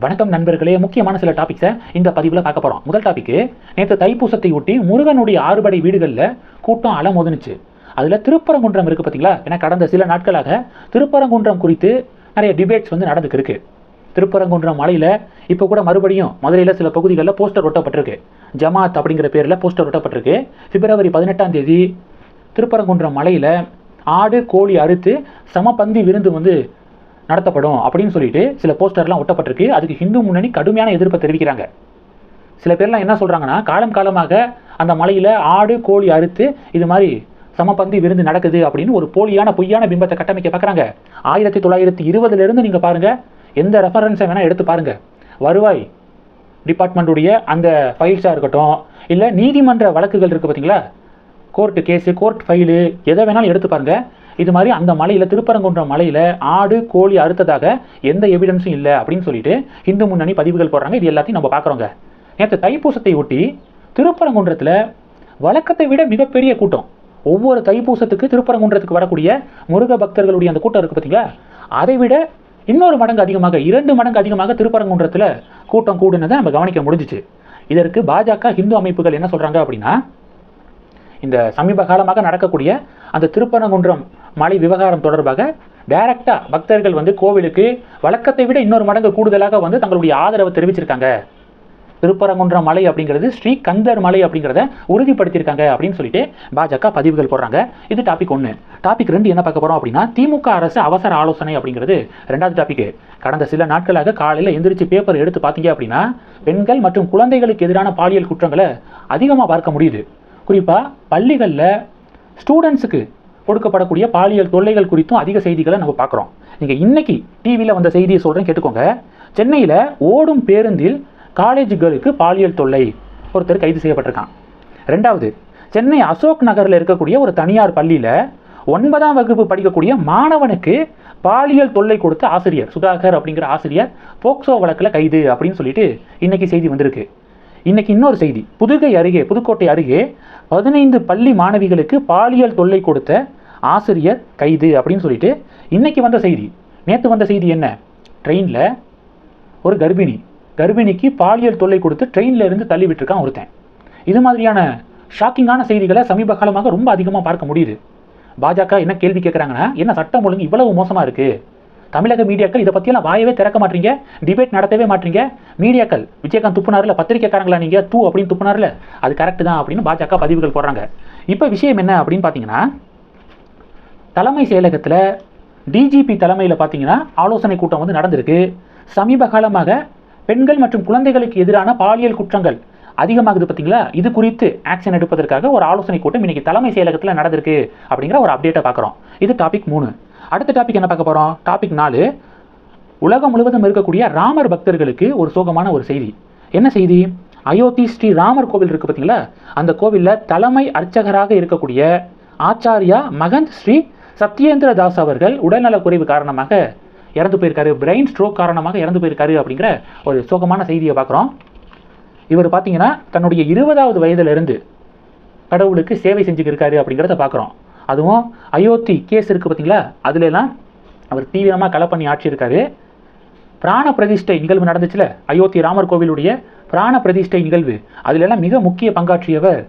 வணக்கம் நண்பர்களே. முக்கியமான சில டாபிக்ஸை இந்த பதிவில் பார்க்க போகிறோம் முதல் டாபிக்கு நேற்று தைப்பூசத்தை ஒட்டி முருகனுடைய ஆறுபடை வீடுகளில் கூட்டம் அலமோதுனுச்சு. அதில் திருப்பரங்குன்றம் இருக்குது பார்த்தீங்களா ஏன்னா கடந்த சில நாட்களாக திருப்பரங்குன்றம் குறித்து நிறைய டிபேட்ஸ் வந்து நடந்துக்கிருக்கு. திருப்பரங்குன்றம் மலையில் இப்போ கூட மறுபடியும் மதுரையில் சில பகுதிகளில் போஸ்டர் ஒட்டப்பட்டிருக்கு. ஜமாத் அப்படிங்கிற பேரில் போஸ்டர் ஒட்டப்பட்டிருக்கு. பிப்ரவரி பதினெட்டாம் தேதி திருப்பரங்குன்றம் மலையில் ஆடு கோழி அறுத்து சமபந்தி விருந்து வந்து நடத்தப்படும் அப்படின்னு சொல்லிட்டு சில போஸ்டர்லாம் ஒட்டப்பட்டிருக்கு. அதுக்கு ஹிந்து முன்னணி கடுமையான எதிர்ப்பை தெரிவிக்கிறாங்க. சில பேர்லாம் என்ன சொல்கிறாங்கன்னா காலம் காலமாக அந்த மலையில் ஆடு கோழி அறுத்து இது மாதிரி சமபந்தி விருந்து நடக்குது அப்படின்னு ஒரு போலியான பொய்யான பிம்பத்தை கட்டமைக்க பார்க்குறாங்க. ஆயிரத்தி தொள்ளாயிரத்தி இருபதுலேருந்து நீங்கள் பாருங்கள் எந்த ரெஃபரன்ஸை வேணால் எடுத்து பாருங்கள் வருவாய் டிபார்ட்மெண்ட்டுடைய அந்த ஃபைல்ஸாக இருக்கட்டும் இல்லை நீதிமன்ற வழக்குகள் இருக்குது பார்த்தீங்களா கோர்ட்டு கேஸு கோர்ட் ஃபைலு எதை வேணாலும் எடுத்து பாருங்கள் இது மாதிரி அந்த மலையில் திருப்பரங்குன்றம் மலையில் ஆடு கோழி அறுத்ததாக எந்த எவிடன்ஸும் இல்லை அப்படின்னு சொல்லிட்டு இந்து முன்னணி பதிவுகள் போடுறாங்க. இது எல்லாத்தையும் நம்ம பார்க்குறோங்க. நேற்று தைப்பூசத்தை ஒட்டி திருப்பரங்குன்றத்தில் வழக்கத்தை விட மிகப்பெரிய கூட்டம். ஒவ்வொரு தைப்பூசத்துக்கு திருப்பரங்குன்றத்துக்கு வரக்கூடிய முருக பக்தர்களுடைய அந்த கூட்டம் இருக்குது பார்த்தீங்களா அதை விட இன்னொரு மடங்கு அதிகமாக இரண்டு மடங்கு அதிகமாக திருப்பரங்குன்றத்தில் கூட்டம் கூடுனதை நம்ம கவனிக்க முடிஞ்சிச்சு. இதற்கு பாஜக ஹிந்து அமைப்புகள் என்ன சொல்கிறாங்க அப்படின்னா இந்த சமீப காலமாக நடக்கக்கூடிய அந்த திருப்பரங்குன்றம் மலை விவகாரம் தொடர்பாக டைரக்டாக பக்தர்கள் வந்து கோவிலுக்கு வழக்கத்தை விட இன்னொரு மடங்கு கூடுதலாக வந்து தங்களுடைய ஆதரவை தெரிவிச்சிருக்காங்க. திருப்பரங்குன்றம் மலை அப்படிங்கிறது ஸ்ரீ கந்தர் மலை அப்படிங்கிறத உறுதிப்படுத்தியிருக்காங்க அப்படின்னு சொல்லிட்டு பாஜக பதிவுகள் போடுறாங்க. இது டாபிக் ஒன்று டாபிக் ரெண்டு என்ன பார்க்க போகிறோம் அப்படின்னா திமுக அரசு அவசர ஆலோசனை அப்படிங்கிறது. ரெண்டாவது டாபிக் கடந்த சில நாட்களாக காலையில் எந்திரிச்சு பேப்பர் எடுத்து பார்த்தீங்க அப்படின்னா பெண்கள் மற்றும் குழந்தைகளுக்கு எதிரான பாலியல் குற்றங்களை அதிகமாக பார்க்க முடியுது. குறிப்பாக பள்ளிகளில் ஸ்டூடெண்ட்ஸுக்கு கொடுக்கப்படக்கூடிய பாலியல் தொல்லைகள் குறித்தும் அதிக செய்திகளை நம்ம பார்க்குறோம். நீங்கள் இன்றைக்கி டிவியில் வந்த செய்தியை சொல்கிறேன் கேட்டுக்கோங்க. சென்னையில் ஓடும் பேருந்தில் காலேஜ் கேர்ளுக்கு பாலியல் தொல்லை ஒருத்தர் கைது செய்யப்பட்டிருக்கான். ரெண்டாவது சென்னை அசோக் நகரில் இருக்கக்கூடிய ஒரு தனியார் பள்ளியில் ஒன்பதாம் வகுப்பு படிக்கக்கூடிய மாணவனுக்கு பாலியல் தொல்லை கொடுத்த ஆசிரியர் சுதாகர் அப்படிங்கிற ஆசிரியர் போக்சோ வழக்கில் கைது அப்படின்னு சொல்லிட்டு இன்னைக்கு செய்தி வந்திருக்கு. இன்னைக்கு இன்னொரு செய்தி. புதுகை அருகே புதுக்கோட்டை அருகே பதினைந்து பள்ளி மாணவிகளுக்கு பாலியல் தொல்லை கொடுத்த ஆசிரியர் கைது அப்படின்னு சொல்லிட்டு இன்னைக்கு வந்த செய்தி. நேற்று வந்த செய்தி என்ன? ட்ரெயினில் ஒரு கர்ப்பிணி. கர்ப்பிணிக்கு பாலியல் தொல்லை கொடுத்து ட்ரெயினில் இருந்து தள்ளி விட்டுருக்கான் ஒருத்தன். இது மாதிரியான ஷாக்கிங்கான செய்திகளை சமீப காலமாக ரொம்ப அதிகமாக பார்க்க முடியுது. பாஜக என்ன கேள்வி கேட்குறாங்கன்னா என்ன சட்டம் ஒழுங்கு இவ்வளவு மோசமாக இருக்குது தமிழக மீடியாக்கள் இதை பற்றியெல்லாம் வாயவே திறக்க மாட்டீங்க டிபேட் நடத்தவே மாட்டீங்க. மீடியாக்கள் விஜயகாந்த் துப்புனார்ல பத்திரிக்கைக்காரங்களா நீங்கள் தூ அப்படின்னு துப்புனார்ல? அது கரெக்ட் தான் அப்படின்னு பாஜக பதிவுகள் போடுறாங்க. இப்போ விஷயம் என்ன அப்படின்னு பார்த்தீங்கன்னா தலைமை செயலகத்தில் டிஜிபி தலைமையில் பார்த்தீங்கன்னா ஆலோசனை கூட்டம் வந்து நடந்திருக்கு. சமீப காலமாக பெண்கள் மற்றும் குழந்தைகளுக்கு எதிரான பாலியல் குற்றங்கள் அதிகமாகுது பார்த்தீங்களா இது குறித்து ஆக்ஷன் எடுப்பதற்காக ஒரு ஆலோசனை கூட்டம் இன்னைக்கு தலைமை செயலகத்தில் நடந்திருக்கு அப்படிங்கிற ஒரு அப்டேட்டை பார்க்குறோம் இது டாபிக் மூணு. அடுத்த டாபிக் என்ன பார்க்க போகிறோம் டாபிக் நாலு உலகம் முழுவதும் இருக்கக்கூடிய ராமர் பக்தர்களுக்கு ஒரு சோகமான ஒரு செய்தி. என்ன செய்தி? அயோத்தி ஸ்ரீ ராமர் கோவில் இருக்குது பார்த்தீங்களா? அந்த கோவிலில் தலைமை அர்ச்சகராக இருக்கக்கூடிய ஆச்சாரியா மகந்த் ஸ்ரீ சத்யேந்திர தாஸ் அவர்கள் உடல்நலக் குறைவு காரணமாக இறந்து போயிருக்காரு. பிரெயின் ஸ்ட்ரோக் காரணமாக இறந்து போயிருக்காரு அப்படிங்கிற ஒரு சோகமான செய்தியை பார்க்குறோம். இவர் பார்த்தீங்கன்னா தன்னுடைய இருபதாவது வயதிலிருந்து கடவுளுக்கு சேவை செஞ்சுக்கிருக்காரு அப்படிங்கிறத பார்க்குறோம். அதுவும் அயோத்தி கேஸ் இருக்குது பார்த்தீங்களா? அதுலலாம் அவர் தீவிரமாக களை பண்ணி ஆட்சியிருக்காரு பிராண பிரதிஷ்டை நிகழ்வு நடந்துச்சுல? அயோத்தி ராமர் கோவிலுடைய பிராண பிரதிஷ்டை நிகழ்வு. அதிலெல்லாம் மிக முக்கிய பங்காற்றியவர்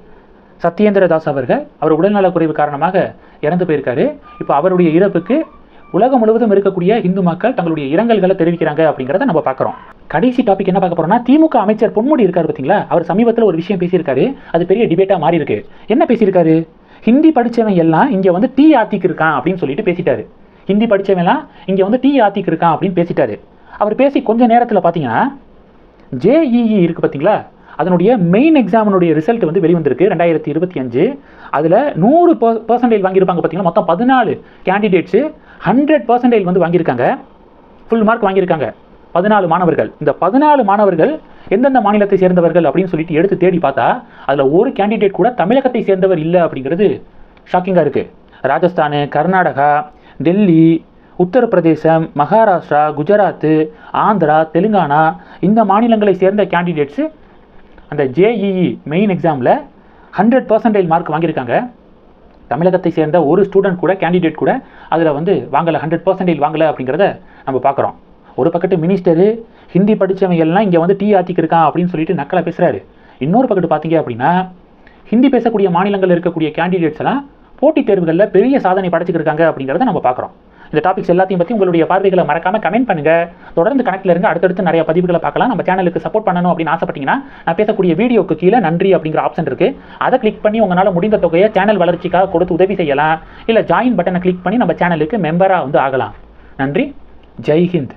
சத்யேந்திர தாஸ் அவர்கள். அவர் உடல்நலக் குறைவு காரணமாக இறந்து போயிருக்காரு. இப்போ அவருடைய இறப்புக்கு உலகம் முழுவதும் இருக்கக்கூடிய இந்து மக்கள் தங்களுடைய இரங்கல்களை தெரிவிக்கிறாங்க அப்படிங்கிறத நம்ம பார்க்குறோம். கடைசி டாபிக் என்ன பார்க்க போறோம்னா திமுக அமைச்சர் பொன்முடி இருக்காரு பார்த்தீங்களா? அவர் சமீபத்தில் ஒரு விஷயம் பேசியிருக்காரு. அது பெரிய டிபேட்டாக மாறி இருக்கு என்ன பேசியிருக்காரு? ஹிந்தி படித்தவன் எல்லாம் இங்கே வந்து டீ ஆத்திக்கு இருக்கான் அப்படின்னு சொல்லிட்டு பேசிட்டாரு. ஹிந்தி படித்தவன்லாம் இங்கே வந்து டீ ஆத்திக்கு இருக்கான் அப்படின்னு பேசிட்டாரு. அவர் பேசி கொஞ்ச நேரத்தில் பார்த்தீங்கன்னா ஜேஇஇ இருக்குது பார்த்தீங்களா அதனுடைய மெயின் எக்ஸாமினுடைய ரிசல்ட் வந்து வெளிவந்திருக்கு ரெண்டாயிரத்தி இருபத்தி அஞ்சு. அதில் நூறு பர்சன்டேஜ் வாங்கியிருப்பாங்க பார்த்தீங்கன்னா மொத்தம் பதினாலு கேண்டிடேட்ஸு ஹண்ட்ரட் பர்சன்டேஜ் வந்து வாங்கியிருக்காங்க. ஃபுல் மார்க் வாங்கியிருக்காங்க. பதினாலு மாணவர்கள். இந்த பதினாலு மாணவர்கள் எந்தெந்த மாநிலத்தை சேர்ந்தவர்கள் அப்படின்னு சொல்லிட்டு எடுத்து தேடி பார்த்தா அதில் ஒரு கேண்டிடேட் கூட தமிழகத்தை சேர்ந்தவர் இல்லை அப்படிங்கிறது ஷாக்கிங்காக இருக்குது ராஜஸ்தானு கர்நாடகா டெல்லி உத்தரப்பிரதேசம் மகாராஷ்டிரா குஜராத்து ஆந்திரா தெலுங்கானா இந்த மாநிலங்களை சேர்ந்த கேண்டிடேட்ஸு அந்த ஜேஇஇ மெயின் எக்ஸாமில் ஹண்ட்ரட் பர்சன்டேஜ் மார்க் வாங்கியிருக்காங்க. தமிழகத்தை சேர்ந்த ஒரு ஸ்டூடெண்ட் கூட கேண்டிடேட் கூட அதில் வந்து வாங்கலை ஹண்ட்ரட் பர்சன்டேஜ் வாங்கலை அப்படிங்கிறத நம்ம பார்க்குறோம். ஒரு பக்கத்து மினிஸ்டரு ஹிந்தி படித்தவங்க எல்லாம் இங்கே வந்து டீ ஆத்திக்கு இருக்கான் அப்படின்னு சொல்லிட்டு நக்கலை பேசுகிறாரு இன்னொரு பக்கத்து பார்த்தீங்க அப்படின்னா ஹிந்தி பேசக்கூடிய மாநிலங்களில் இருக்கக்கூடிய கேண்டிடேட்ஸ் எல்லாம் போட்டித் தேர்வுகளில் பெரிய சாதனை படைச்சிருக்காங்க அப்படிங்கிறத நம்ம பார்க்குறோம் இந்த டாபிக்ஸ் எல்லாத்தையும் பற்றி உங்களுடைய பார்வைகளை மறக்காமல் கமெண்ட் பண்ணுங்கள் தொடர்ந்து கணக்கில் இருங்க அடுத்தடுத்து நிறைய பதிவுகளை பார்க்கலாம். நம்ம சேனலுக்கு சப்போர்ட் பண்ணணும் அப்படின்னு ஆசைப்பட்டீங்கன்னா நான் பேசக்கூடிய வீடியோக்கு கீழே நன்றி அப்படிங்கிற ஆப்ஷன் இருக்குது அதை கிளிக் பண்ணி உங்களால் முடிந்த தொகையை சேனல் வளர்ச்சிக்காக கொடுத்து உதவி செய்யலாம். இல்லை ஜாயின் பட்டனை கிளிக் பண்ணி நம்ம சேனலுக்கு மெம்பராக வந்து ஆகலாம். நன்றி. ஜெய்ஹிந்த்